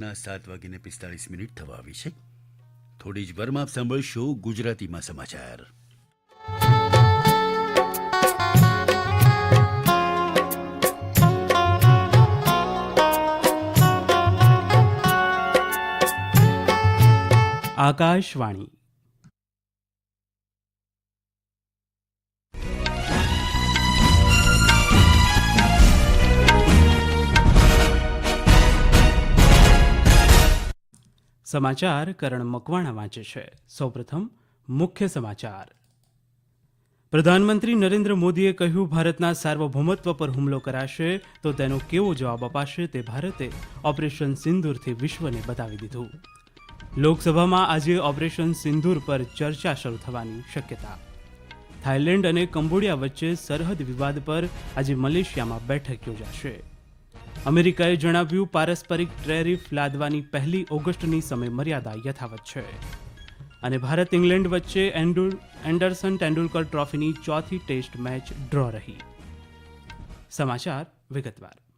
ના સાત વાગીને પિસ્તાળીસ મિનિટ થવા આવી છે. થોડી જ વારમાં આપ સાંભળશો ગુજરાતીમાં સમાચાર. આકાશવાણી. સમાચાર કરણ મકવાણા વાંચે છે. સૌપ્રથમ મુખ્ય સમાચાર. પ્રધાનમંત્રી નરેન્દ્ર મોદીએ કહ્યું, ભારતના સાર્વભૌમત્વ પર હુમલો કરાશે તો તેનો કેવો જવાબ અપાશે તે ભારતે ઓપરેશન સિંદૂરથી વિશ્વને બતાવી દીધું. લોકસભામાં આજે ઓપરેશન સિંદૂર પર ચર્ચા શરૂ થવાની શક્યતા. થાઇલેન્ડ અને કંબોડિયા વચ્ચે સરહદ વિવાદ પર આજે મલેશિયામાં બેઠક યોજાશે. અમેરિકાએ જણાવ્યું, પારસ્પરિક ટેરિફ લાદવાની પહેલી ઓગસ્ટની સમય મર્યાદા યથાવત છે. અને ભારત ઇંગ્લેન્ડ વચ્ચે એન્ડુ- એન્ડરસન તેંડુલકર ટ્રોફીની ચોથી ટેસ્ટ મેચ ડ્રો રહી. સમાચાર વિગતવાર.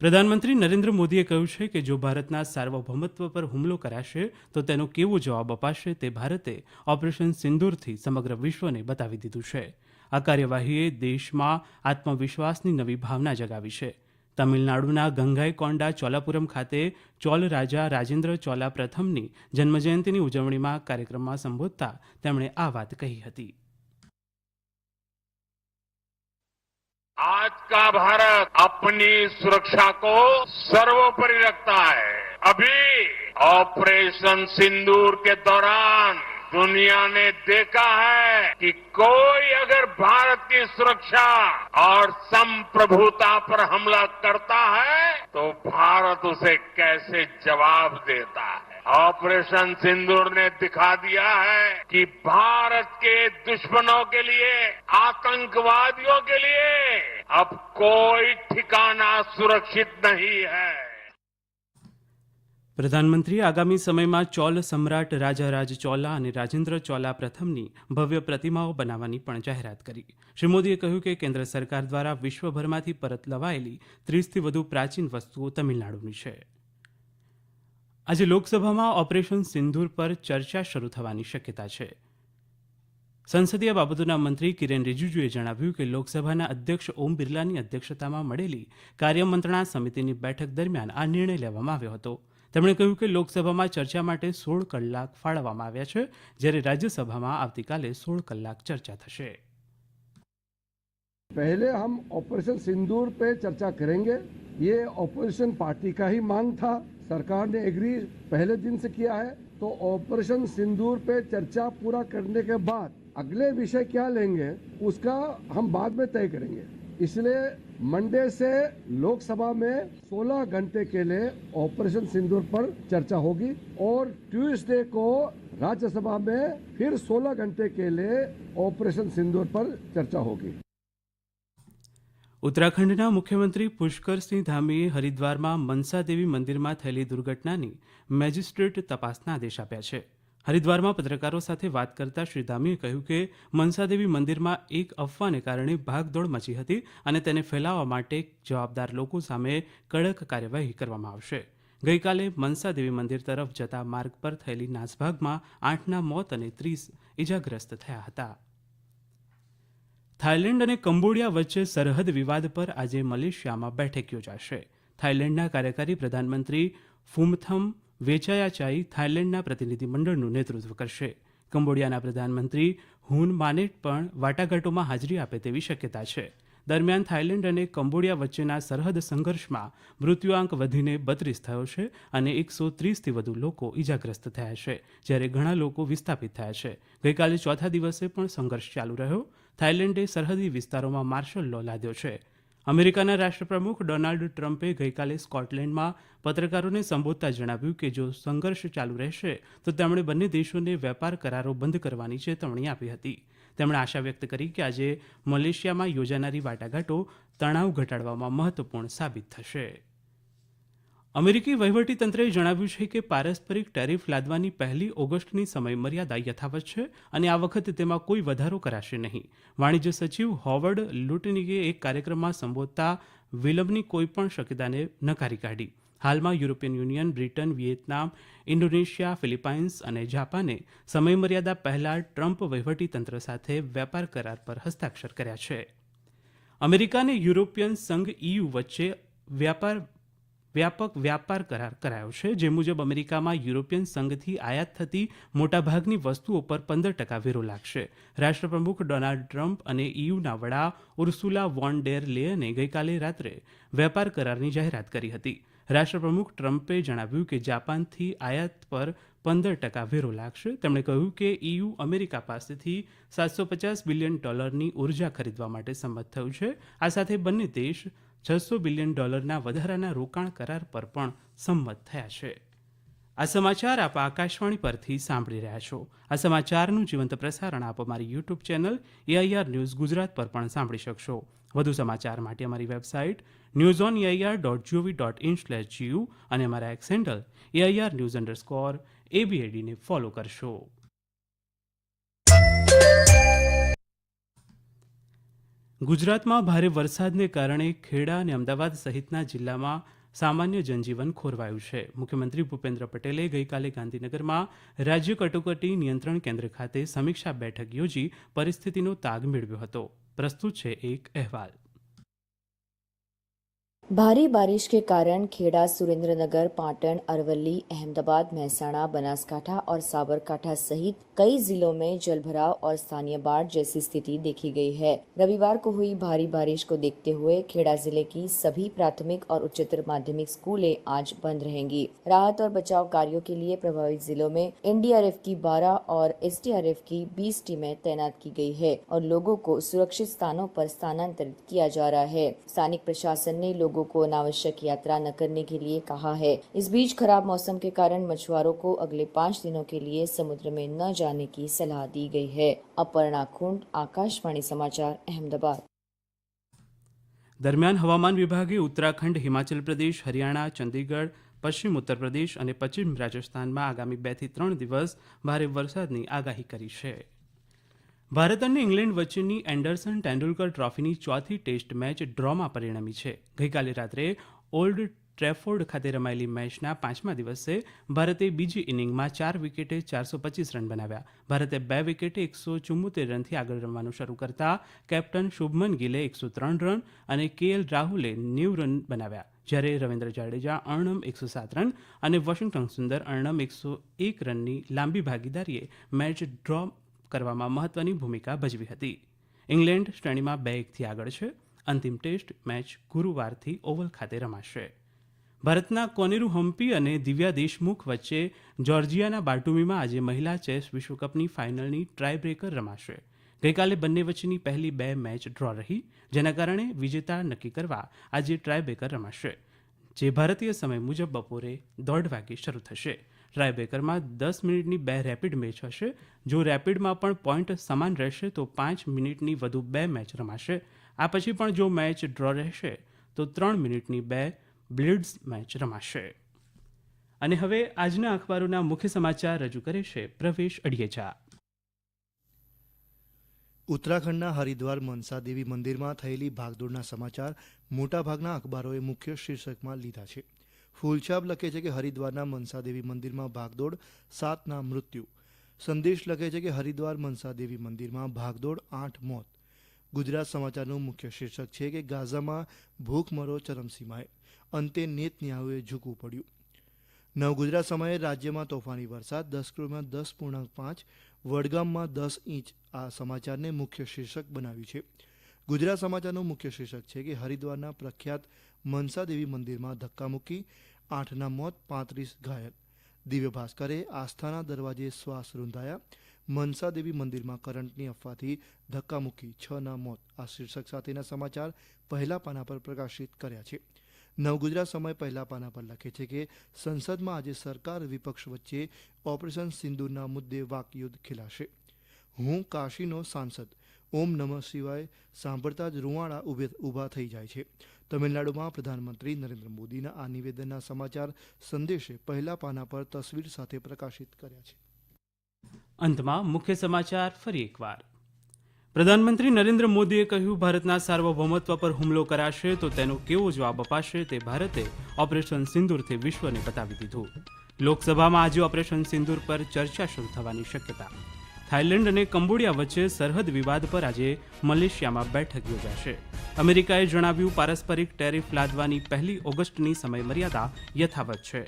પ્રધાનમંત્રી નરેન્દ્ર મોદીએ કહ્યું છે કે જો ભારતના સાર્વભૌમત્વ પર હુમલો કરાશે, તો તેનો કેવો જવાબ અપાશે તે ભારતે ઓપરેશન સિંદૂરથી સમગ્ર વિશ્વને બતાવી દીધું છે. આ કાર્યવાહીએ દેશમાં આત્મવિશ્વાસની નવી ભાવના જગાવી છે. તમિલનાડુના ગંગાઈકોંડા ચોલાપુરમ ખાતે ચોલ રાજા રાજેન્દ્ર ચોલા પ્રથમની જન્મજયંતિની ઉજવણીમાં કાર્યક્રમમાં સંબોધતા તેમણે આ વાત કહી હતી. आज का भारत अपनी सुरक्षा को सर्वोपरि रखता है। अभी ऑपरेशन सिंदूर के दौरान दुनिया ने देखा है कि कोई अगर भारत की सुरक्षा और संप्रभुता पर हमला करता है तो भारत उसे कैसे जवाब देता है? ऑपरेशन सिंदूर ने दिखा दिया है कि भारत के दुश्मनों के लिए आतंकवादियों के लिए अब कोई ठिकाना सुरक्षित नहीं है પ્રધાનમંત્રીએ આગામી સમયમાં ચોલ સમ્રાટ રાજારાજ ચોલા અને રાજેન્દ્ર ચોલા પ્રથમની ભવ્ય પ્રતિમાઓ બનાવવાની પણ જાહેરાત કરી શ્રી મોદીએ કહ્યું કે કેન્દ્ર સરકાર દ્વારા વિશ્વભરમાંથી પરત લવાયેલી ત્રીસથી વધુ પ્રાચીન વસ્તુઓ તમિલનાડુની છે આજે લોકસભામાં ઓપરેશન સિંદૂર પર ચર્ચા શરૂ થવાની શક્યતા છે સંસદીય બાબતોના મંત્રી કિરેન રિજિજુએ જણાવ્યું કે લોકસભાના અધ્યક્ષ ઓમ બિરલાની અધ્યક્ષતામાં મળેલી કાર્યમંત્રણા સમિતિની બેઠક દરમિયાન આ નિર્ણય લેવામાં આવ્યો હતો તેમણે કહ્યું કે લોકસભામાં ચર્ચા માટે સોળ કલાક ફાળવવામાં આવ્યા છે જ્યારે રાજ્યસભામાં આવતીકાલે સોળ કલાક ચર્ચા થશે पहले हम ऑपरेशन सिंदूर पे चर्चा करेंगे ये ऑपोजिशन पार्टी का ही मांग था सरकार ने एग्री पहले दिन से किया है तो ऑपरेशन सिंदूर पे चर्चा पूरा करने के बाद अगले विषय क्या लेंगे, उसका हम बाद में तय करेंगे। इसलिए मंडे से लोकसभा में 16 घंटे के लिए ऑपरेशन सिंदूर पर चर्चा होगी और ट्यूसडे को राज्यसभा में फिर 16 घंटे के लिए ऑपरेशन सिंदूर पर चर्चा होगी। ઉત્તરાખંડના મુખ્યમંત્રી પુષ્કરસિંહ ધામીએ હરિદ્વારમાં મનસાદેવી મંદિરમાં થયેલી દુર્ઘટનાની મેજિસ્ટ્રેટ તપાસના આદેશ આપ્યા છે. હરિદ્વારમાં પત્રકારો સાથે વાત કરતા શ્રી ધામીએ કહ્યું કે મનસાદેવી મંદિરમાં એક અફવાને કારણે ભાગદોડ મચી હતી અને તેને ફેલાવવા માટે જવાબદાર લોકો સામે કડક કાર્યવાહી કરવામાં આવશે. ગઈકાલે મનસાદેવી મંદિર તરફ જતા માર્ગ પર થયેલી નાસભાગમાં આઠના મોત અને ત્રીસ ઇજાગ્રસ્ત થયા હતા. થાઇલેન્ડ અને કંબોડિયા વચ્ચે સરહદ વિવાદ પર આજે મલેશિયામાં બેઠક યોજાશે. થાઇલેન્ડના કાર્યકારી પ્રધાનમંત્રી ફુમથમ વેચાયાચાઈ થાઇલેન્ડના પ્રતિનિધિમંડળનું નેતૃત્વ કરશે. કંબોડિયાના પ્રધાનમંત્રી હુન માનેટ પણ વાટાઘાટોમાં હાજરી આપે તેવી શક્યતા છે. દરમિયાન થાઇલેન્ડ અને કંબોડિયા વચ્ચેના સરહદ સંઘર્ષમાં મૃત્યુઆંક વધીને બત્રીસ થયો છે અને એકસો ત્રીસથી વધુ લોકો ઇજાગ્રસ્ત થયા છે, જ્યારે ઘણા લોકો વિસ્થાપિત થયા છે. ગઈકાલે ચોથા દિવસે પણ સંઘર્ષ ચાલુ રહ્યો. થાઇલેન્ડે સરહદી વિસ્તારોમાં માર્શલ લો લાદ્યો છે. અમેરિકાના રાષ્ટ્રપ્રમુખ ડોનાલ્ડ ટ્રમ્પે ગઈકાલે સ્કોટલેન્ડમાં પત્રકારોને સંબોધતા જણાવ્યું કે જો સંઘર્ષ ચાલુ રહેશે, તો તેમણે બંને દેશોને વેપાર કરારો બંધ કરવાની ચેતવણી આપી હતી. તેમણે આશા વ્યક્ત કરી કે આજે મલેશિયામાં યોજાનારી વાટાઘાટો તણાવ ઘટાડવામાં મહત્વપૂર્ણ સાબિત થશે. અમેરિકી વહીવટીતંત્રે જણાવ્યું છે કે પારસ્પરિક ટેરિફ લાદવાની પહેલી ઓગસ્ટની સમયમર્યાદા યથાવત છે અને આ વખતે તેમાં કોઈ વધારો કરાશે નહીં. વાણિજ્ય સચિવ હોવર્ડ લુટનીગે એક કાર્યક્રમમાં સંબોધતા વિલંબની કોઈપણ શક્યતાને નકારી કાઢી. હાલમાં European Union, Britain, Vietnam, Indonesia, Philippines અને જાપાને સમયમર્યાદા પહેલાં ટ્રમ્પ વહીવટીતંત્ર સાથે વેપાર કરાર પર હસ્તાક્ષર કર્યા છે. અમેરિકા અને યુરોપિયન સંઘ ઇયુ વચ્ચે વ્યાપાર વ્યાપક વ્યાપાર કરાર કરાયો છે, જે મુજબ અમેરિકામાં યુરોપિયન સંઘથી આયાત થતી મોટાભાગની વસ્તુઓ પર પંદર ટકા વેરો લાગશે. રાષ્ટ્રપ્રમુખ ડોનાલ્ડ ટ્રમ્પ અને ઇયુના વડા ઉર્સુલા વોન ડેર લેયને ગઈકાલે રાત્રે વેપાર કરારની જાહેરાત કરી હતી. રાષ્ટ્રપ્રમુખ ટ્રમ્પે જણાવ્યું કે જાપાનથી આયાત પર પંદર ટકા વેરો લાગશે. તેમણે કહ્યું કે ઇયુ અમેરિકા પાસેથી સાતસો પચાસ બિલિયન ડોલરની ઊર્જા ખરીદવા માટે સંમત થયું છે. આ સાથે બંને દેશ છસો બિલિયન ડોલરના વધારાના રોકાણ કરાર પર પણ સંમત થયા છે. આ સમાચાર આપ આકાશવાણી પરથી સાંભળી રહ્યા છો. આ સમાચારનું જીવંત પ્રસારણ આપ અમારી YouTube channel AIR news Gujarat પર પણ સાંભળી શકશો. વધુ સમાચાર માટે અમારી website news on AIR dot gov dot in slash GU અને અમારા X handle AIR news underscore એબીએડીને follow કરશો. ગુજરાતમાં ભારે વરસાદને કારણે ખેડા અને અમદાવાદ સહિતના જિલ્લામાં સામાન્ય જનજીવન ખોરવાયું છે. મુખ્યમંત્રી ભૂપેન્દ્ર પટેલે ગઈકાલે ગાંધીનગરમાં રાજ્ય કટોકટી નિયંત્રણ કેન્દ્ર ખાતે સમીક્ષા બેઠક યોજી પરિસ્થિતિનો તાગ મેળવ્યો હતો. પ્રસ્તુત છે એક અહેવાલ. भारी बारिश के कारण खेड़ा, सुरेंद्रनगर, पाटन अरवली अहमदाबाद, महसाणा, बनासकाठा और साबरकाठा सहित कई जिलों में जलभराव और स्थानीय बाढ़ जैसी स्थिति देखी गई है। रविवार को हुई भारी बारिश को देखते हुए खेड़ा ज़िले की सभी प्राथमिक और उच्चतर माध्यमिक स्कूलें आज बंद रहेंगी। राहत और बचाव कार्यों के लिए प्रभावित जिलों में एनडीआरएफ की 12 और एसडीआरएफ की 20 टीमें तैनात की गई है और लोगों को सुरक्षित स्थानों पर स्थानांतरित किया जा रहा है। स्थानिक प्रशासन ने लोगों को अनावश्यक यात्रा न करने के लिए कहा है इस बीच खराब मौसम के कारण मछुआरों को अगले पाँच दिनों के लिए समुद्र में न जाने की सलाह दी गई है अपर्णा खुंड आकाशवाणी समाचार अहमदाबाद દરમિયાન હવામાન વિભાગે ઉત્તરાખંડ હિમાચલ પ્રદેશ હરિયાણા ચંદીગઢ પશ્ચિમ ઉત્તર પ્રદેશ અને પશ્ચિમ રાજસ્થાનમાં આગામી બે થી ત્રણ દિવસ ભારે વરસાદની આગાહી કરી છે ભારત અને ઇંગ્લેન્ડ વચ્ચેની એન્ડરસન તેંડુલકર ટ્રોફીની ચોથી ટેસ્ટ મેચ ડ્રોમાં પરિણમી છે. ગઈકાલે રાત્રે ઓલ્ડ ટ્રેફોર્ડ ખાતે રમાયેલી મેચના પાંચમા દિવસે ભારતે બીજી ઇનિંગમાં ચાર વિકેટે ચારસો પચીસ રન બનાવ્યા. ભારતે બે વિકેટે એકસો ચુમ્મોતેર રનથી આગળ રમવાનું શરૂ કરતા કેપ્ટન શુભમન ગિલે એકસો ત્રણ રન અને કેએલ રાહુલે નેવ રન બનાવ્યા. જ્યારે રવિન્દ્ર જાડેજા અર્ણમ એકસો સાત રન અને વોશિંગ્ટન સુંદર અર્ણમ એકસો એક રનની લાંબી ભાગીદારીએ મેચ ડ્રો કરવામાં મહત્વની ભૂમિકા ભજવી હતી. ઇંગ્લેન્ડ શ્રેણીમાં બે એકથી આગળ છે. અંતિમ ટેસ્ટ મેચ ગુરુવારથી ઓવલ ખાતે રમાશે. ભારતના કોનેરુ હમ્પી અને દિવ્યા દેશમુખ વચ્ચે જોર્જિયાના બાર્ટુમીમાં આજે મહિલા ચેસ વિશ્વકપની ફાઇનલની ટ્રાય બ્રેકર રમાશે. ગઈકાલે બંને વચ્ચેની પહેલી બે મેચ ડ્રો રહી, જેના કારણે વિજેતા નક્કી કરવા આજે ટ્રાય બ્રેકર રમાશે. જે ભારતીય સમય મુજબ બપોરે દોઢ વાગે શરૂ થશે. ટ્રાયબ્રેકરમાં દસ મિનિટની બે રેપિડ મેચ હશે. જો રેપિડમાં પણ પોઈન્ટ સમાન રહેશે, તો પાંચ મિનિટની વધુ બે મેચ રમાશે. આ પછી પણ જો મેચ ડ્રો રહેશે, તો ત્રણ મિનિટની બે બ્લિડ્સ મેચ રમાશે. અને હવે આજના અખબારોના મુખ્ય સમાચાર રજૂ કરે છે પ્રવેશ અડિયેચા ઉત્તરાખંડના હરિદ્વાર મનસા દેવી મંદિરમાં થયેલી ભાગદોડના સમાચાર મોટાભાગના અખબારોએ મુખ્ય શીર્ષકમાં લીધા છે. ફૂલછાપ લખે છે કે હરિદ્વારના મનસા દેવી મંદિરમાં ભાગદોડ, સાતના મૃત્યુ. સંદેશ લખે છે કે હરિદ્વાર મનસા દેવી મંદિરમાં ભાગદોડ, આઠ મોત. ગુજરાત સમાચારનું મુખ્ય શીર્ષક છે કે ગાઝામાં ભૂખમરો ચરમસીમાએ. અંતે નેતન્યાહુએ ઝૂકવું પડ્યું. નવગુજરાત સમયે રાજ્યમાં તોફાની વરસાદ, દસ કિલોમાં દસ પૂર્ણાંક પાંચ, વડગામમાં દસ ઇંચ આ સમાચારને મુખ્ય શીર્ષક બનાવ્યું છે. ગુજરાત સમાચારનું મુખ્ય શીર્ષક છે કે હરિદ્વારના પ્રખ્યાત મનસાદેવી મંદિરમાં ધક્કામુક્કી, આઠના મોત, પાંત્રીસ ઘાયલ. દિવ્ય ભાસ્કરે આસ્થાના દરવાજે શ્વાસ રૂંધાયા. મનસાદેવી મંદિરમાં કરંટની અફવાથી ધક્કામુક્કી, છના મોત. આ શીર્ષક સાથેના સમાચાર પહેલા પાના પર પ્રકાશિત કર્યા છે. નવગુજરાત સમય પહેલા પાના પર લખે છે કે સંસદમાં આજે સરકાર વિપક્ષ વચ્ચે ઓપરેશન સિંદુરના મુદ્દે વાકયુદ્ધ ખેલાશે. હું કાશીનો સાંસદ. ઓમ નમઃ શિવાય સાંભળતા જ રૂવાડા ઊભા થઈ જાય છે. તમિલનાડુમાં પ્રધાનમંત્રી નરેન્દ્ર મોદીના આ નિવેદનના સમાચાર સંદેશે પહેલા પાના પર તસવીર સાથે પ્રકાશિત કર્યા છે. અંતમાં મુખ્ય સમાચાર ફરી એકવાર. પ્રધાનમંત્રી નરેન્દ્ર મોદીએ કહ્યું, ભારતના સાર્વભૌમત્વ પર હુમલો કરાશે તો તેનો કેવો જવાબ અપાશે તે ભારતે ઓપરેશન સિંદૂરથી વિશ્વને બતાવી દીધું. લોકસભામાં આજે ઓપરેશન સિંદૂર પર ચર્ચા શરૂ થવાની શક્યતા. થાઇલેન્ડ અને કંબોડિયા વચ્ચે સરહદ વિવાદ પર આજે મલેશિયામાં બેઠક યોજાશે. અમેરિકાએ જણાવ્યું, પારસ્પરિક ટેરિફ લાદવાની પહેલી ઓગસ્ટની સમયમર્યાદા યથાવત છે.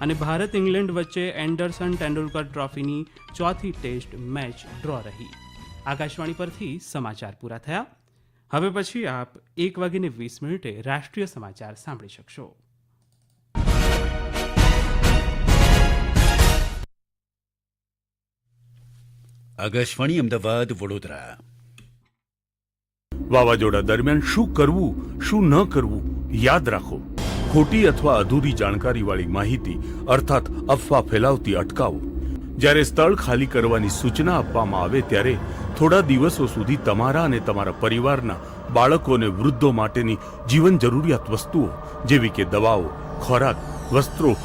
અને ભારત ઇંગ્લેન્ડ વચ્ચે એન્ડરસન તેંડુલકર ટ્રોફીની ચોથી ટેસ્ટ મેચ ડ્રો રહી. આકાશવાણી પરથી સમાચાર પૂરા થયા. હવે પછી આપ એક વાગીને વીસ મિનિટે રાષ્ટ્રીય સમાચાર સાંભળી શકશો. આકાશવાણી અમદાવાદ, વડોદરા. વાવાઝોડા દરમિયાન શું કરવું, શું ન કરવું, યાદ રાખો. ખોટી અથવા અધૂરી જાણકારીવાળી માહિતી અર્થાત અફવા ફેલાવતી અટકાવો. જ્યારે સ્થળ ખાલી કરવાની સૂચના આપવામાં આવે ત્યારે થોડા દિવસો સુધી તમારા અને તમારા પરિવારના બાળકો અને વૃદ્ધો માટેની જીવન જરૂરિયાત વસ્તુઓ, જેવી કે દવાઓ, ખોરાક, વસ્ત્રો